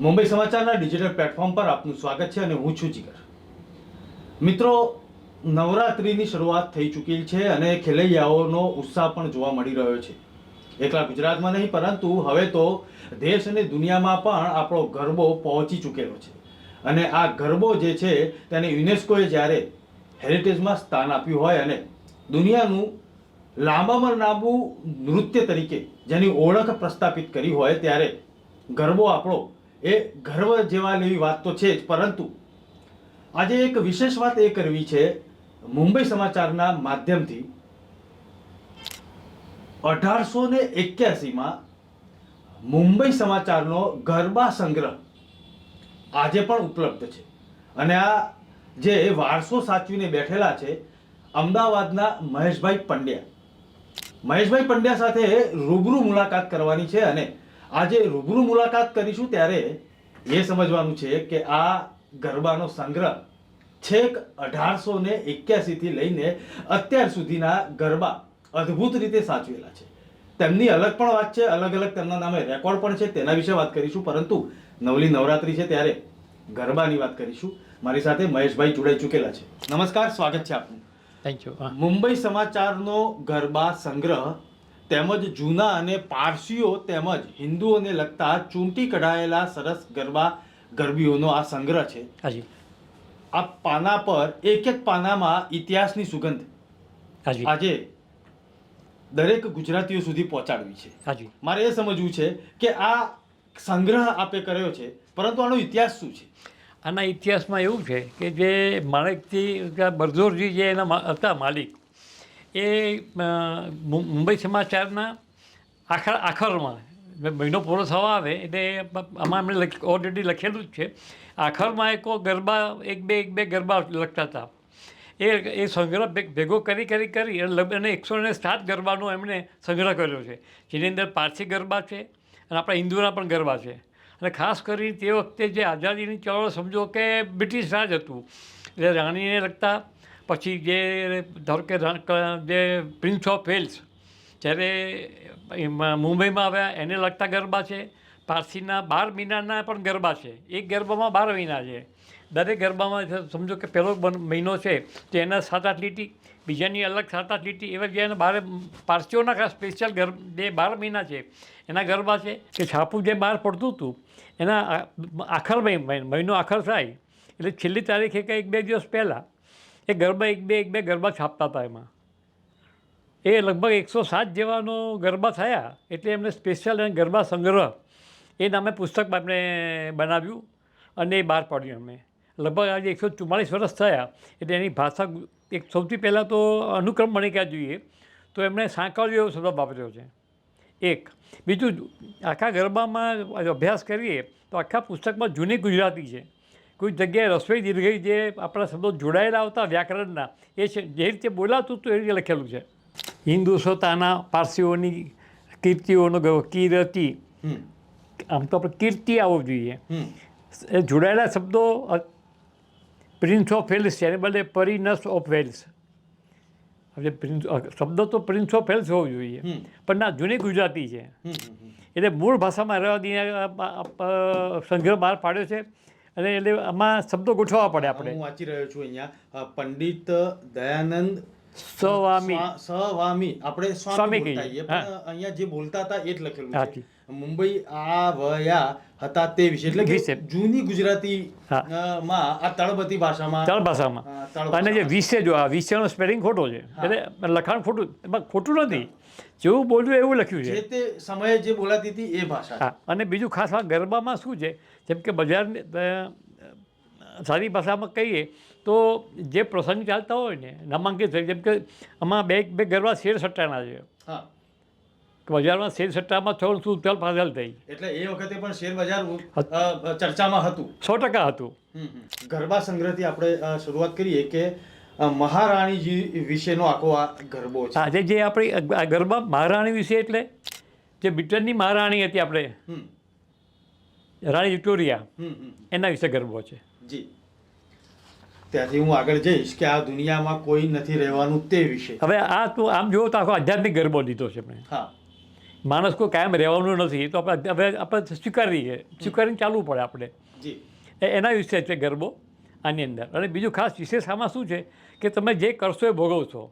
મુંબઈ સમાચારના digital platform પર આપનું સ્વાગત છે અને હું છું જીગર. મિત્રો, નવરાત્રિની શરૂઆત થઈ ચૂકી છે અને ખેલૈયાઓનો ઉત્સાહ પણ જોવા મળી રહ્યો છે. એકલા ગુજરાતમાં નહીં, પરંતુ હવે તો દેશ અને દુનિયામાં પણ આપણો ગરબો પહોંચી ચૂકેલો છે. અને આ ગરબો જે છે તેને યુનેસ્કોએ જ્યારે હેરિટેજમાં સ્થાન આપ્યું હોય અને દુનિયાનું લાંબામાં લાંબુ નૃત્ય તરીકે જેની ઓળખ પ્રસ્થાપિત કરી હોય ત્યારે ગરબો આપણો એ ગર્વ જેવા લેવી વાત તો છે જ, પરંતુ આજે એક વિશેષ વાત એ કરવી છે, મુંબઈ સમાચારના માધ્યમથી. અઢારસો ને એક્યાસીમાં મુંબઈ સમાચારનો ગરબા સંગ્રહ આજે પણ ઉપલબ્ધ છે. અને આ જે વારસો સાચવીને બેઠેલા છે, અમદાવાદના મહેશભાઈ પંડ્યા. મહેશભાઈ પંડ્યા સાથે રૂબરૂ મુલાકાત કરવાની છે અને આજે રૂબરૂ મુલાકાત કરીશું ત્યારે એ સમજવાનું છે કે આ ગરબાનો સંગ્રહ છેક અઢારસો ને એક્યાસીથી લઈને અત્યાર સુધીના ગરબા અદ્ભુત રીતે સાચવેલા છે. તેમની અલગ પણ વાત છે અલગ અલગ તેમના નામે રેકોર્ડ પણ છે તેના વિશે વાત કરીશું પરંતુ નવલી નવરાત્રી છે ત્યારે ગરબાની વાત કરીશું. મારી સાથે મહેશભાઈ જોડાઈ ચૂકેલા છે. નમસ્કાર સ્વાગત છે આપનું. થેન્ક યુ મુંબઈ સમાચારનો ગરબા સંગ્રહ તેમજ જૂના અને પારસીઓ તેમજ હિન્દુઓને લગતા ચૂંટી કઢાયેલા સરસ ગરબા ગરબીઓનો આ સંગ્રહ છે. હાજી. આ પાના પર એક એક પાનામાં ઇતિહાસની સુગંધ હાજી. આજે દરેક ગુજરાતીઓ સુધી પહોંચાડવી છે. હાજી. મારે એ સમજવું છે કે આ સંગ્રહ આપે કર્યો છે પરંતુ આનો ઇતિહાસ શું છે? આના ઇતિહાસમાં એવું છે કે જે માણેકથી બરઝોરજી જે એના હતા માલિક એ મુંબઈ સમાચારના આખર આખરમાં મહિનો પૂરો થવા આવે, એટલે આમાં એમણે ઓલરેડી લખેલું જ છે. આખરમાં એક ગરબા, એક બે એક બે ગરબા લખતા હતા. એ એ સંગ્રહ ભેગો કરી કરી કરી અને એકસો ને સાત ગરબાનો એમણે સંગ્રહ કર્યો છે. જેની અંદર પારસી ગરબા છે, અને આપણા હિન્દુના પણ ગરબા છે. અને ખાસ કરીને તે વખતે જે આઝાદીની ચળવળ, સમજો કે બ્રિટિશ રાજ હતું. એટલે રાણીને લગતા પછી જે ધારો કે જે પ્રિન્સ ઓફ વેલ્સ જ્યારે મુંબઈમાં આવ્યા, એને લગતા ગરબા છે. પારસીના બાર મહિનાના પણ ગરબા છે. એક ગરબામાં બાર મહિના છે. દરેક ગરબામાં સમજો કે પહેલો મહિનો છે, તો એના સાત આઠ લીટી, બીજાની અલગ સાત આઠ લીટી, એવા જે એના બારે પારસીઓના સ્પેશિયલ ગર, જે બાર મહિના છે, એના ગરબા છે. કે છાપું જે બહાર પડતું હતું, એના આખર મહિ- મહિનો આખર થાય, એટલે છેલ્લી તારીખે કંઈક બે દિવસ પહેલાં એ ગરબા એક બે એક બે ગરબા છાપતા હતા એમાં. એ લગભગ એકસો સાત જેવાનો ગરબા થયા, એટલે એમને સ્પેશિયલ ગરબા સંગ્રહ, એ નામે પુસ્તક આપણે બનાવ્યું અને એ બહાર પાડ્યું અમે લગભગ આજે એકસો ચુમ્માળીસ વર્ષ થયા, એટલે એની ભાષા એક સૌથી પહેલાં તો અનુક્રમ મણિકા જોઈએ, તો એમણે સાંકળ્યો એવો શબ્દ વાપર્યો છે. એક, બીજું, આખા ગરબામાં અભ્યાસ કરીએ, તો આખા પુસ્તકમાં જૂની ગુજરાતી છે. કોઈ જગ્યાએ રસોઈ દીર્ઘઈ જે આપણા શબ્દો જોડાયેલા આવતા વ્યાકરણના એ છે જે રીતે બોલાતું હતું એ રીતે લખેલું છે. હિન્દુ સોતાના પારસીઓની કીર્તિઓનો કીર્તિ. આમ તો આપણે કીર્તિ આવવો જોઈએ. એ જોડાયેલા શબ્દો પ્રિન્સ ઓફ વેલ્સ છે એને બદલે પરિનસ ઓફ વેલ્સ હવે પ્રિન્સ શબ્દ તો પ્રિન્સ ઓફ વેલ્સ હોવો જોઈએ. પણ ના જૂની ગુજરાતી છે. એટલે મૂળ ભાષામાં રહેવા સંગ્રહ બહાર પાડ્યો છે. અને એટલે આમાં શબ્દો ગોઠવવા પડે આપણે. હું વાંચી રહ્યો છું અહીંયા. પંડિત દયાનંદ સ્વામી. સ્વા- સવામી. આપણે સ્વામી કહીએ. અહીંયા જે બોલતા હતા એ જ લખેલું. છે. મુંબઈ આવ્યા હતા તે વિશે એટલે કે વિશે. જૂની ગુજરાતી માં આ તળપતી ભાષામાં. તળ ભાષામાં. અને જે. વિશે જો આ વિશેનો સ્પેલિંગ ખોટો છે. એટલે લખાણ ખોટું એમાં ખોટું નથી. જેવું બોલ્યું એવું લખ્યું છે. તે સમયે જે બોલાતી હતી એ ભાષા અને બીજું ખાસ આ ગરબામાં શું છે? જેમ કે બજાર સારી ભાષામાં કહીએ તો જે પ્રસંગ ચાલતા હોય ને નામાંકિત જેમ કે આમાં બે બે ગરબા શેર સટ્ટાના છે. બજારમાં શેર સટ્ટામાં થોડું શું ઉથલ પાથલ થઈ. એટલે એ વખતે પણ શેર બજાર ચર્ચામાં હતું. સો ટકા હતું. ગરબા સંગ્રહથી આપણે શરૂઆત કરીએ કે મહારાણીજી વિશેનો આખો આ ગરબો છે. આજે જે આપણી આ ગરબા મહારાણી વિશે એટલે જે બ્રિટનની મહારાણી હતી આપણે રાણી વિક્ટોરિયા. એના વિશે ગરબો છે. જી. ત્યાંથી હું આગળ જઈશ કે આ દુનિયામાં કોઈ નથી રહેવાનું તે વિશે. હવે આ તું આમ જુઓ તો આખો આધ્યાત્મિક ગરબો લીધો છે મેં હા. માણસ કોઈ કાયમ રહેવાનું નથી તો આપણે હવે આપણે સ્વીકારીએ. સ્વીકારીને ચાલવું પડે આપણે. એના વિશે છે ગરબો આની અંદર. અને બીજું ખાસ વિશેષ આમાં શું છે કે તમે જે કરશો એ ભોગવશો.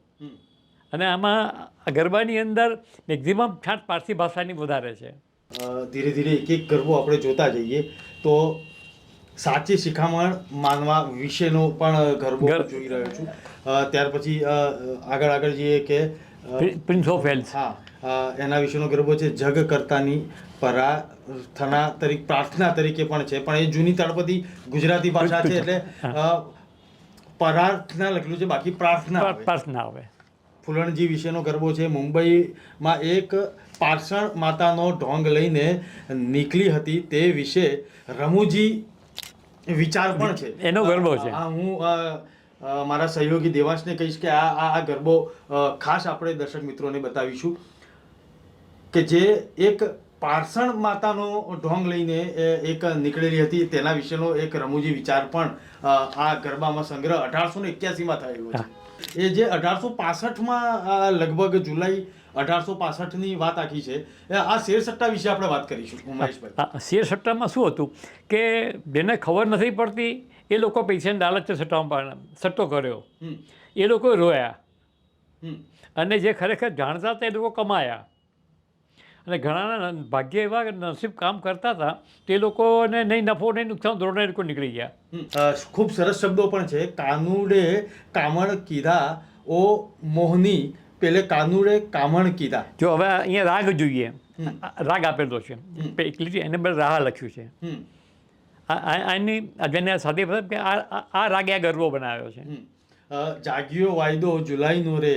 અને આમાં ગરબાની અંદર મેક્ઝિમમ છાંટ પારસી ભાષાની વધારે છે. ધીરે ધીરે એક એક ગરબો આપણે જોતા જઈએ તો સાચી શિખામણ માનવા વિશેનો પણ ગરબો જોઈ રહ્યો છું. ત્યાર પછી આગળ આગળ જઈએ કે પ્રિન્સ ઓફ હેલ્થ હા એના વિશેનો ગરબો છે જગ કરતાની પ્રાર્થના તરીકે પ્રાર્થના તરીકે પણ છે પણ એ જૂની તળપદી ગુજરાતી ભાષા છે એટલે પરાર્થના લખેલું છે બાકી પ્રાર્થના પ્રાર્થના આવે. ફૂલણજી વિશેનો ગરબો છે મુંબઈમાં એક પાર્ષણ માતાનો ઢોંગ લઈને નીકળી હતી તે વિશે રમુજી વિચાર પણ છે. એનો ગરબો છે. હું મારા સહયોગી દેવાંશને કહીશ કે આ આ આ ગરબો ખાસ આપણે દર્શક મિત્રોને બતાવીશું કે જે એક પારસણ માતાનો ઢોંગ લઈને એક નીકળેલી હતી. તેના વિશેનો એક રમૂજી વિચાર પણ આ ગરબામાં સંગ્રહ અઢારસો ને એક્યાસીમાં થયેલો છે. એ જે અઢારસો પાસઠમાં લગભગ જુલાઈ અઢારસો પાસઠની વાત આખી છે. એ આ શેરસટ્ટા વિશે આપણે વાત કરીશું ઉમેશભાઈ. આ શેર સટ્ટામાં શું હતું કે જેને ખબર નથી પડતી એ લોકો પૈસાની લાલચ સટ્ટામાં સટ્ટો કર્યો. એ લોકો રોયા. અને જે ખરેખર જાણતા હતા એ લોકો કમાયા. અને ઘણાના ભાગ્ય એવા નસીબ કામ કરતા હતા તે લોકોને નહીં નફો નહીં નુકસાન ધોરણે લોકો નીકળી ગયા. ખૂબ સરસ શબ્દો પણ છે. કાનુડે કામણ કીધા ઓ મોહની પેલે કાનુડે કામણ કીધા. જો હવે અહીંયા રાગ જોઈએ. રાગ આપેલો છે. એકલી એને બધે રાહ લખ્યું છે. આની જેને આ સાથે કે આ રાગે આ ગરબો બનાવ્યો છે. જાગ્યો વાયદો જુલાઈનો રે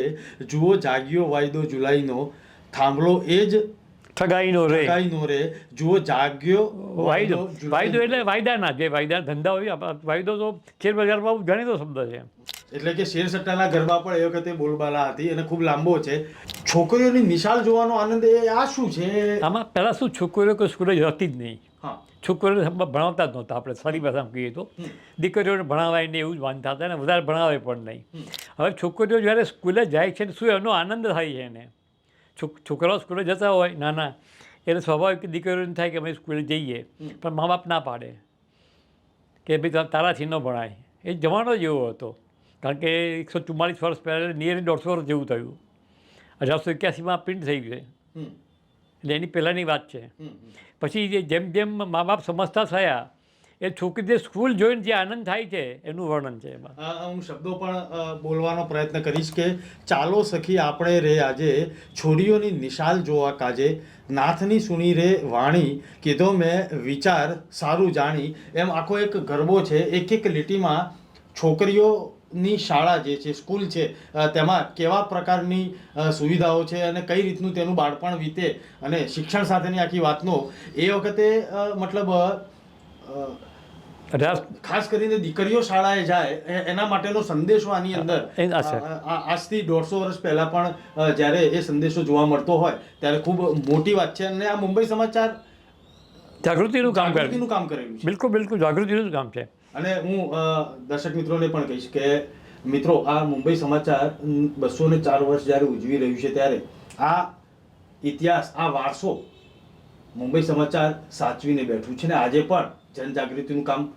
જુઓ જાગ્યો વાયદો જુલાઈનો થાંભલો એ જ ઠગાઈનો રે. ઠગાઈનો રે જુઓ જાગ્યો વાયદો વાયદો એટલે વાયદાના જે વાયદા ધંધા હોય વાયદો તો શેર બજારમાં જાણીતો શબ્દ છે. એટલે કે શેર સટ્ટાના ગરબા પણ એ વખતે બોલબાલા હતી અને ખૂબ લાંબો છે. છોકરીઓની નિશાળ જોવાનો આનંદ એ આ શું છે? આમાં પહેલાં શું છોકરીઓ કોઈ સ્કૂલે જતી જ નહીં. છોકરીઓને ભણાવતા જ નહોતા આપણે સારી ભાષામાં કહીએ તો. દીકરીઓને ભણાવાય નહીં એવું જ માનતા હતા અને વધારે ભણાવે પણ નહીં. હવે છોકરીઓ જ્યારે સ્કૂલે જાય છે ને શું એનો આનંદ થાય છે એને? છોક- છોકરાઓ સ્કૂલે જતા હોય નાના એટલે સ્વાભાવિક દીકરીઓને થાય કે અમે સ્કૂલે જઈએ પણ મા બાપ ના પાડે. કે ભાઈ તારાથી ન ભણાય. એ જમાનો જ એવો હતો. કારણ કે એકસો ચુમ્માલીસ વર્ષ પહેલાં નિયરલી દોઢસો વર્ષ જેવું થયું. અઢારસો એક્યાસીમાં પ્રિન્ટ થઈ ગયું એટલે એની પહેલાંની વાત છે. પછી જે જેમ જેમ મા બાપ સમજતા થયા એ છોકરી જે સ્કૂલ જોઈને જે આનંદ થાય છે એનું વર્ણન છે એમાં હું શબ્દો પણ બોલવાનો પ્રયત્ન કરીશ કે ચાલો સખી આપણે રે આજે છોડીઓની નિશાલ જોવા કાજે નાથની સુણી રે વાણી કીધો મેં વિચાર સારું જાણી એમ આખો એક ગરબો છે એક એક લીટીમાં છોકરીઓની શાળા જે છે સ્કૂલ છે તેમાં કેવા પ્રકારની સુવિધાઓ છે અને કઈ રીતનું તેનું બાળપણ વીતે અને શિક્ષણ સાથેની આખી વાતનો એ વખતે મતલબ ખાસ કરીને દીકરીઓ શાળાએ જાય એના માટેનો સંદેશો આની અંદર આજથી દોઢસો વર્ષ પહેલા પણ જ્યારે એ સંદેશો જોવા મળતો હોય ત્યારે ખૂબ મોટી વાત છે અને આ મુંબઈ સમાચાર જાગૃતિનું કામ કરે. કામ કરેલું બિલકુલ બિલકુલ જાગૃતિનું જ કામ છે. અને હું દર્શક મિત્રોને પણ કહીશ કે, મિત્રો, આ મુંબઈ સમાચાર બસો ને ચાર વર્ષ જ્યારે ઉજવી રહ્યું છે ત્યારે આ ઇતિહાસ, આ વારસો મુંબઈ સમાચાર સાચવીને બેઠું છે ને આજે પણ જનજાગૃતિનું કામ,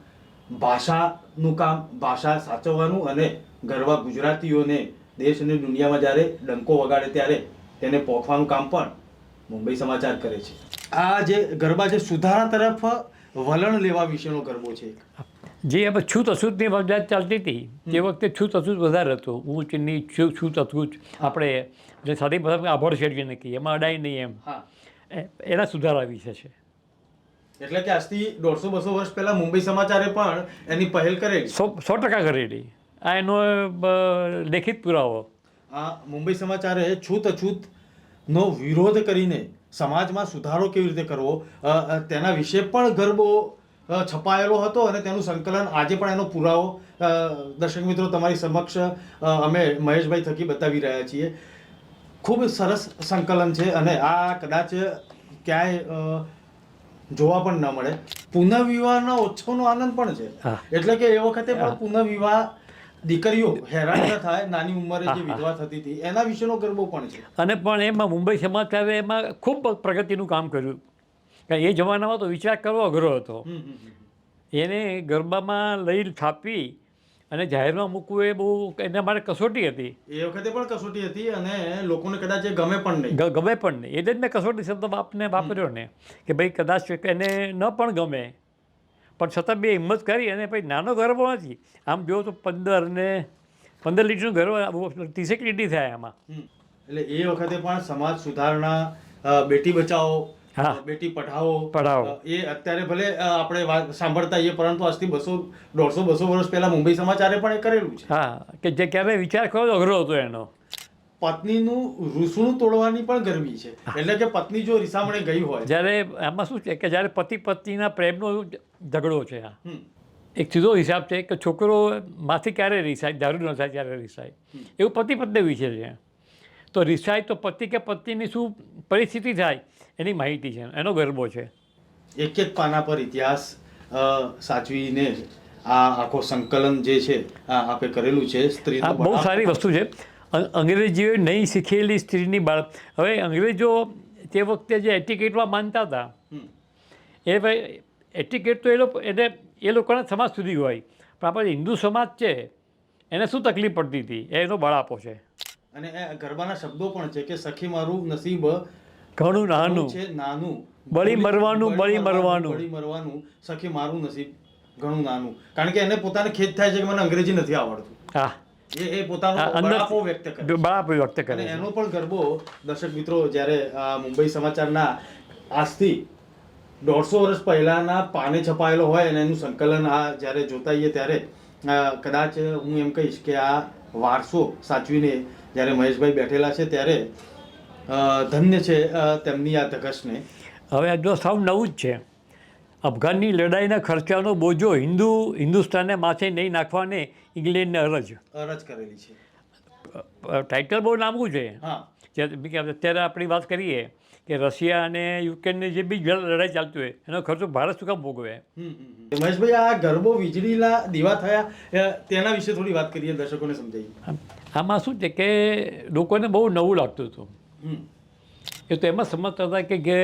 ભાષાનું કામ, ભાષા સાચવવાનું અને ગરબા ગુજરાતીઓને દેશ અને દુનિયામાં જ્યારે ડંકો વગાડે ત્યારે તેને પોખવાનું કામ પણ મુંબઈ સમાચાર કરે છે આ જે ગરબા જે સુધારા તરફ વલણ લેવા વિશેનો ગરબો છે. જે હવે છૂત અછૂતની વાત ચાલતી હતી તે વખતે છૂત અછૂત વધારે હતો. ઊંચ નીચ છૂત અછૂત આપણે જે સાદી ભાષામાં આભળ કહીએ એમાં અડાય નહીં એમ. એના સુધારા વિશે છે. એટલે કે આજથી દોઢસો બસો વર્ષ પહેલાં મુંબઈ સમાચારે પણ એની પહેલ કરેલી. સો સો ટકા કરેલી. આ એનો લેખિત પુરાવો. આ મુંબઈ સમાચારે છૂત અછૂત નો વિરોધ કરીને સમાજમાં સુધારો કેવી રીતે કરવો? તેના વિશે પણ ગરબો છપાયેલો હતો અને તેનું સંકલન આજે પણ એનો પુરાવો દર્શક મિત્રો તમારી સમક્ષ અમે મહેશભાઈ થકી બતાવી રહ્યા છીએ. ખૂબ સરસ સંકલન છે અને આ કદાચ ક્યાંય જોવા પણ ન મળે. પુનઃવિવાહના ઓછોનો આનંદ પણ છે. એટલે કે એ વખતે પણ પુનઃવિવાહ દીકરીઓ હેરાન ન થાય નાની ઉંમરે જે. વિધવા થતી હતી એના વિશેનો ગરબો પણ છે. અને પણ એમાં મુંબઈ સમાચારે એમાં ખૂબ પ્રગતિનું કામ કર્યું. કારણ એ જમાનામાં તો વિચાર કરવો અઘરો હતો. એને ગરબામાં લઈ છાપી અને જાહેરમાં મૂકવું એ બહુ એના માટે કસોટી હતી. એ વખતે પણ કસોટી હતી અને લોકોને કદાચ એ ગમે પણ નહીં. ગમે પણ નહીં. એટલે જ મેં કસોટી શબ્દ બાપને વાપર્યો ને કે ભાઈ કદાચ એને ન પણ ગમે. પણ છતાં બે હિંમત કરી અને ભાઈ નાનો ગરબો નથી. આમ જો તો પંદર ને પંદર લીટરનું ગરબો ત્રીસેક લીટી થાય આમાં. એટલે એ વખતે પણ સમાજ સુધારણા બેટી બચાવો હા. બેટી પઢાઓ. પઢાઓ. એ અત્યારે ભલે આપણે સાંભળતા હોઈએ પરંતુ આજથી બસો દોઢસો બસો વર્ષ પહેલા મુંબઈ સમાચારે પણ એ કરેલું છે. હા કે જે ક્યારે વિચાર કરો અઘરો હતો એનો. પત્નીનું રૂસણું તોડવાની પણ ગરમી છે. એટલે કે પત્ની જો રિસામણે ગઈ હોય. જ્યારે આમાં શું છે કે જ્યારે પતિ પત્નીના પ્રેમનો ઝઘડો છે આ એક સીધો હિસાબ છે કે છોકરો માંથી ક્યારે રિસાય દારૂ ન થાય ત્યારે રિસાય. એવું પતિ પત્ની વિશે છે. તો રિસાય તો પતિ કે પત્નીની શું પરિસ્થિતિ થાય? એની માહિતી છે. એનો ગરબો છે. એક એક પાના પર ઇતિહાસ સાચવીને આ આખો સંકલન જે છે આ આપે કરેલું છે સ્ત્રી બહુ સારી વસ્તુ છે. અંગ્રેજીઓએ નહીં શીખેલી સ્ત્રીની બાળ હવે અંગ્રેજો તે વખતે જે એટિકેટમાં માનતા હતા એ ભાઈ એટિકેટ તો એ લોકો એટલે એ લોકોના સમાજ સુધી હોય. પણ આપણે હિન્દુ સમાજ છે એને શું તકલીફ પડતી હતી? એનો એનો બળાપો છે. અને એ ગરબાના શબ્દો પણ છે કે સખી મારું નસીબ ઘણું નાનું. છે નાનું. બળી મરવાનું, બળી મરવાનું. બળી મરવાનું સખી મારું નસીબ ઘણું નાનું. કારણ કે એને પોતાને ખેદ થાય છે કે મને અંગ્રેજી નથી આવડતું. હા. એ એ પોતાનો બળાપો વ્યક્ત કરે. બળાપો વ્યક્ત કરે એનો પણ ગરબો દર્શક મિત્રો જ્યારે મુંબઈ સમાચારના આજથી દોઢસો વર્ષ પહેલાના પાને છપાયેલો હોય અને એનું સંકલન આ જ્યારે જોતા ત્યારે કદાચ હું એમ કહીશ કે આ વારસો સાચવીને જ્યારે મહેશભાઈ બેઠેલા છે ત્યારે ધન્ય છે તેમની આ ધગશને હવે આ જો સાવ નવું જ છે. અફઘાનની લડાઈના ખર્ચાનો બોજો હિન્દુ હિન્દુસ્તાનને માથે નહીં નાખવાને ઇંગ્લેન્ડને અરજ. અરજ કરેલી છે. ટાઇટલ બહુ લાંબુ છે. અત્યારે આપણી વાત કરીએ કે રશિયા અને યુક્રેનની જે બી લડાઈ ચાલતી હોય એનો ખર્ચો ભારત શું કામ ભોગવે. મહેશભાઈ આ ગરબો વીજળીના દીવા થયા તેના વિશે થોડી વાત કરીએ દર્શકોને સમજાવીએ. આમાં શું છે કે લોકોને બહુ નવું લાગતું હતું. એ તો એમાં સમજતા હતા કે કે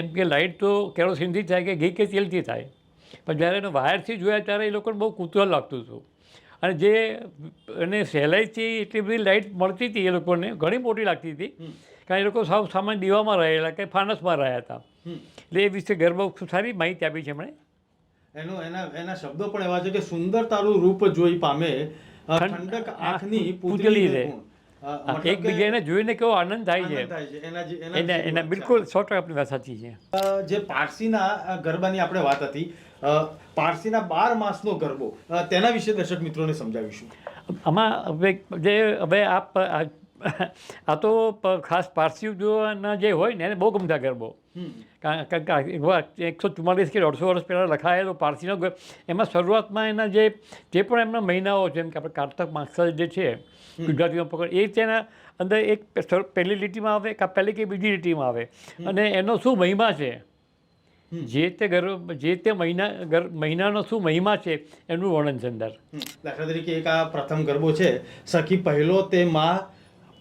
એમ કે લાઇટ તો કેરોસીનથી થાય કે ઘી કે તેલથી થાય. પણ જ્યારે એને વાયરથી જોયા ત્યારે એ લોકોને બહુ કુતૂહલ લાગતું હતું. અને જે એને સહેલાઈથી એટલી બધી લાઇટ મળતી હતી એ લોકોને ઘણી મોટી લાગતી હતી. કારણ એ લોકો સાવ સામાન્ય દીવામાં રહેલા કે ફાનસમાં રહ્યા હતા. એટલે એ વિશે ગરબા ખૂબ સારી માહિતી આપી છે એમણે. એનો એના એના શબ્દો પણ એવા છે કે સુંદર તારું રૂપ જોઈ પામે ઠંડક આંખની પૂતળી રહે રે. મતલબ એકબીજાને જોઈને કેવો આનંદ થાય છે. એના એના બિલકુલ. સો ટકા આપણી વાત સાચી છે. જે પારસીના ગરબાની આપણે વાત હતી પારસીના બાર માસનો ગરબો તેના વિશે દર્શક મિત્રોને સમજાવીશું. આમાં હવે જે હવે આપ આ તો ખાસ પારસીઓના જે હોય ને એને બહુ ગમતા ગરબો. કારણ કે એકસો ચુમ્માલીસ કે દોઢસો વર્ષ પહેલાં લખાયેલો પારસીનો એમાં શરૂઆતમાં એના જે જે પણ એમના મહિનાઓ છે એમ કે આપણે કારતક માગસર જે છે ગુજરાતીમાં પકડ એ તેના અંદર એક પહેલી લીટીમાં આવે કાં પહેલી કે બીજી લીટીમાં આવે. અને એનો શું મહિમા છે? જે તે ગરબ જે તે મહિના મહિનાનો શું મહિમા છે એનું વર્ણન છે અંદર. દાખલા તરીકે એક આ પ્રથમ ગરબો છે સખી પહેલો તે માં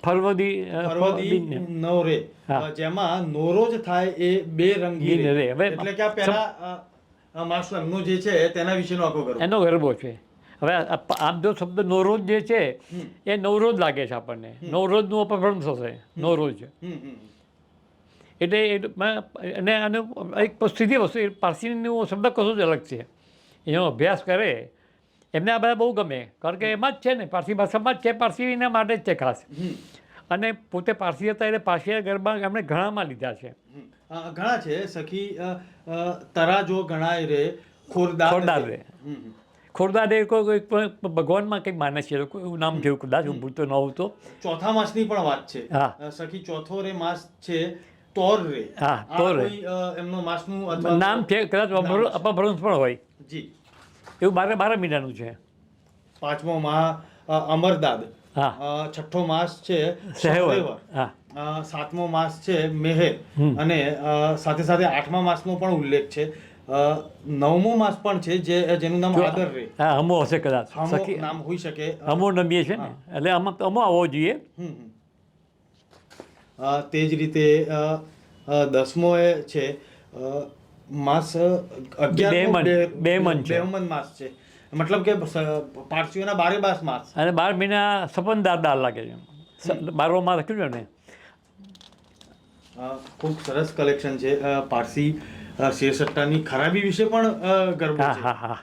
ફરવદી ફરવદી નવરે. જેમાં નોરો નોરોજ થાય એ બે રંગી રે એટલે કે આ પહેલા અ, અ, માસ એમનો જે છે તેના વિશેનો આખો ગરબો એનો ગરબો છે. હવે આમ જો શબ્દ નવરોજ જે છે એ નવરોજ લાગે છે આપણને. નવરોજનું અપભ્રંશ થશે નવરોજ એટલે અને આનું એક સીધી વસ્તુ પારસીનું શબ્દ કશું જ અલગ છે. એનો અભ્યાસ કરે એમને આ બધા બહુ ગમે. કારણ કે એમાં જ છે ને પારસી ભાષામાં જ છે પારસીના માટે જ છે ખાસ. અને પોતે પારસી હતા એટલે પારસી ગરબા એમણે ઘણામાં લીધા છે. ઘણા છે. સખી તરાજો ગણાય રે ખોરદાર ખોરદાર રે. ખોરદાર રે કોઈ પણ ભગવાનમાં કંઈક માને છે લોકો એવું નામ જેવું કદાચ હું ભૂલતો ન હોઉં તો. ચોથા માસની પણ વાત છે. હા. સખી ચોથો રે માસ છે તોર રે. હા, તોર રે. એમનો માસનું નામ છે કદાચ અપભ્રંશ પણ હોય. જી. એવું બારે બાર મહિનાનું છે? પાંચમો મા અમરદાદ. હા. છઠ્ઠો માસ છે સહેવર. હા. સાતમો માસ છે મેહે. અને સાથે સાથે આઠમા માસનો પણ ઉલ્લેખ છે. નવમો માસ પણ છે જે જેનું નામ આદર રે. હા હમો હશે કદાચ. નામ હોઈ શકે. હમો નમીએ છે ને? એટલે આમાં અમો આવવો જોઈએ. તે જ રીતે દસમો એ છે. માસ બેમન, બે- બેમન છે. બેમન માસ છે. મતલબ કે પારસીઓના બારે બાસ માસ. અને બાર મહિના સપનદાર દાળ લાગે છે. બારોમાં લખ્યું છે ને? ખૂબ સરસ કલેક્શન છે. પારસી શેર શેરસટ્ટાની ખરાબી વિશે પણ ગર્વ હા હા હા.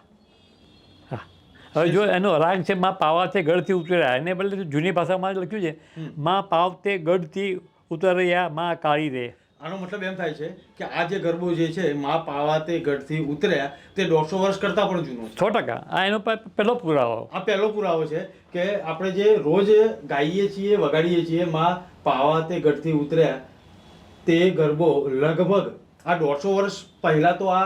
હવે જો એનો રાગ છે માં પાવાતે ગઢથી ઉતર્યા. એને બદલે જૂની ભાષામાં લખ્યું છે. માં પાવતે ગઢથી ઉતર્યા માં કાળી રે. આનો મતલબ એમ થાય છે કે આ જે ગરબો જે છે મા પાવાતે ગઢથી ઉતર્યા તે દોઢસો વર્ષ કરતાં પણ જૂનો છે. સો ટકા. આ એનો પહેલો પુરાવો. આ પહેલો પુરાવો છે કે આપણે જે રોજ ગાઈએ છીએ વગાડીએ છીએ માં પાવાતે ગઢથી ઉતર્યા તે ગરબો લગભગ આ દોઢસો વર્ષ પહેલાં તો આ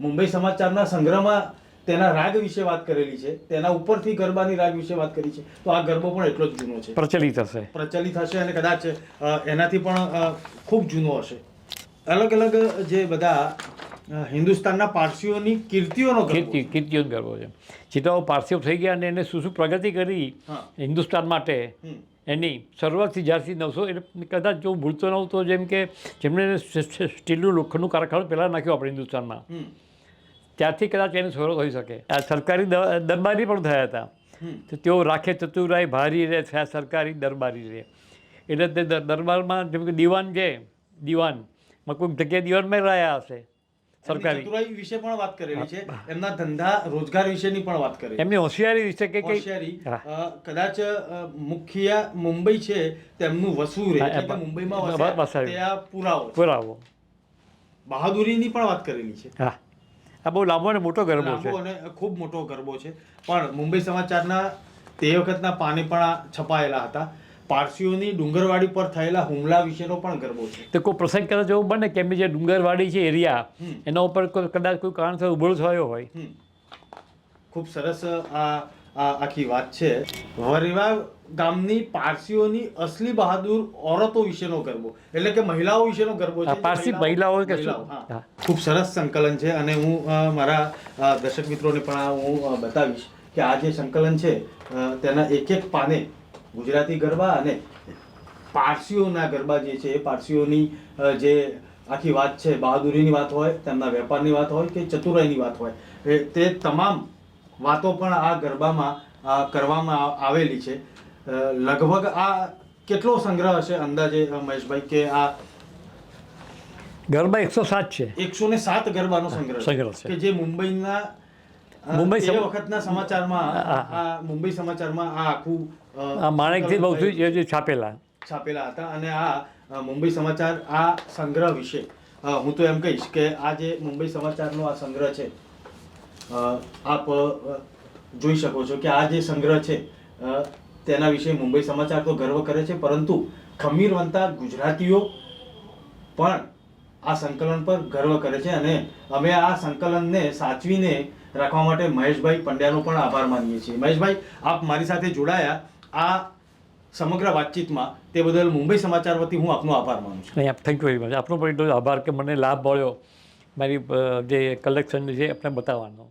મુંબઈ સમાચારના સંગ્રહમાં તેના રાગ વિશે વાત કરેલી છે તેના ઉપરથી ગરબાની રાગ વિશે વાત કરી છે તો આ ગરબો પણ એટલો જ જૂનો છે. પ્રચલિત હશે. પ્રચલિત હશે અને કદાચ એનાથી પણ ખૂબ જૂનો હશે. અલગ અલગ જે બધા હિન્દુસ્તાનના પારસીઓની કીર્તિઓનો કીર્તિ કીર્તિઓ ગરબો છે. સીતાઓ પારસીઓ થઈ ગયા અને એને શું શું પ્રગતિ કરી હિન્દુસ્તાન માટે એની શરૂઆતથી જ્યારથી નવસો એટલે કદાચ જો ભૂલતો ન તો જેમ કે જેમણે સ્ટીલનું લોખંડનું કારખાનું પહેલાં નાખ્યું આપણે હિન્દુસ્તાનમાં. ત્યારથી કદાચ એની શરૂઆત હોઈ શકે. આ સરકારી દરબારી પણ થયા હતા. તો તેઓ રાખે ચતુરાય ભારી રે થયા સરકારી દરબારી રે. એટલે તે દરબારમાં જેમ કે દિવાન છે દિવાનમાં કોઈક જગ્યાએ દિવાનમાં રહ્યા હશે. સરકારી. ચતુરાઈ વિશે પણ વાત કરેલી છે. એમના ધંધા રોજગાર વિશેની પણ વાત કરી એમની હોશિયારી વિશે કે હોશિયારી. કદાચ મુખ્ય મુંબઈ છે તેમનું વસૂર. રહે એટલે મુંબઈમાં વસાવ્યું. પુરાવો પુરાવો. બહાદુરીની પણ વાત કરેલી છે. હા. આ બહુ લાંબો અને મોટો ગરબો છે. અને ખૂબ મોટો ગરબો છે. પણ મુંબઈ સમાચારના તે વખતના પાને પણ છપાયેલા હતા. પારસીઓની ડુંગરવાડી પર થયેલા હુમલા વિશેનો પણ ગરબો છે. તો કોઈ પ્રસંગ કદાચ એવું બને કે જે ડુંગરવાડી છે એરિયા એના ઉપર કદાચ કોઈ કારણસર ઊભો થયો હોય? ખૂબ સરસ આ આખી વાત છે. વરેવા ગામની પારસીઓની અસલી બહાદુર ઓરતો વિશેનો ગરબો. એટલે કે મહિલાઓ વિશેનો ગરબો છે. પારસી મહિલાઓ કે. ખૂબ સરસ સંકલન છે અને હું મારા દર્શક મિત્રોને પણ હું બતાવીશ કે આ જે સંકલન છે તેના એક એક પાને ગુજરાતી ગરબા અને પારસીઓના ગરબા જે છે એ પારસીઓની જે આખી વાત છે બહાદુરીની વાત હોય તેમના વેપારની વાત હોય કે ચતુરાઈની વાત હોય એ તે તમામ વાતો પણ આ ગરબામાં કરવામાં આવેલી છે. લગભગ આ કેટલો સંગ્રહ હશે અંદાજે મહેશભાઈ કે આ ગરબા એકસો સાત છે. એકસો ને સાત ગરબાનો સંગ્રહ સંગ્રહ છે. કે જે મુંબઈના મુંબઈ તે વખતના સમાચારમાં આ મુંબઈ સમાચારમાં આ આખું માણેકથી બહુ છાપેલા. છાપેલા હતા અને આ મુંબઈ સમાચાર આ સંગ્રહ વિશે હું તો એમ કહીશ કે આ જે મુંબઈ સમાચારનો આ સંગ્રહ છે આપ જોઈ શકો છો કે આ જે સંગ્રહ છે તેના વિશે મુંબઈ સમાચાર તો ગર્વ કરે છે, પરંતુ ખમીર વંતા ગુજરાતીઓ પણ આ સંકલન પર ગર્વ કરે છે અને અમે આ સંકલનને સાચવીને રાખવા માટે મહેશભાઈ પંડ્યાનો પણ આભાર માનીએ છીએ. મહેશભાઈ, આપ મારી સાથે જોડાયા. આ સમગ્ર વાતચીતમાં તે બદલ મુંબઈ સમાચાર વતી હું આપનો આભાર માનું છું. નહીં થેન્ક યુ વેરી મચ આપનો પણ એટલો આભાર કે મને લાભ મળ્યો. મારી જે કલેક્શન છે આપણે બતાવવાનો.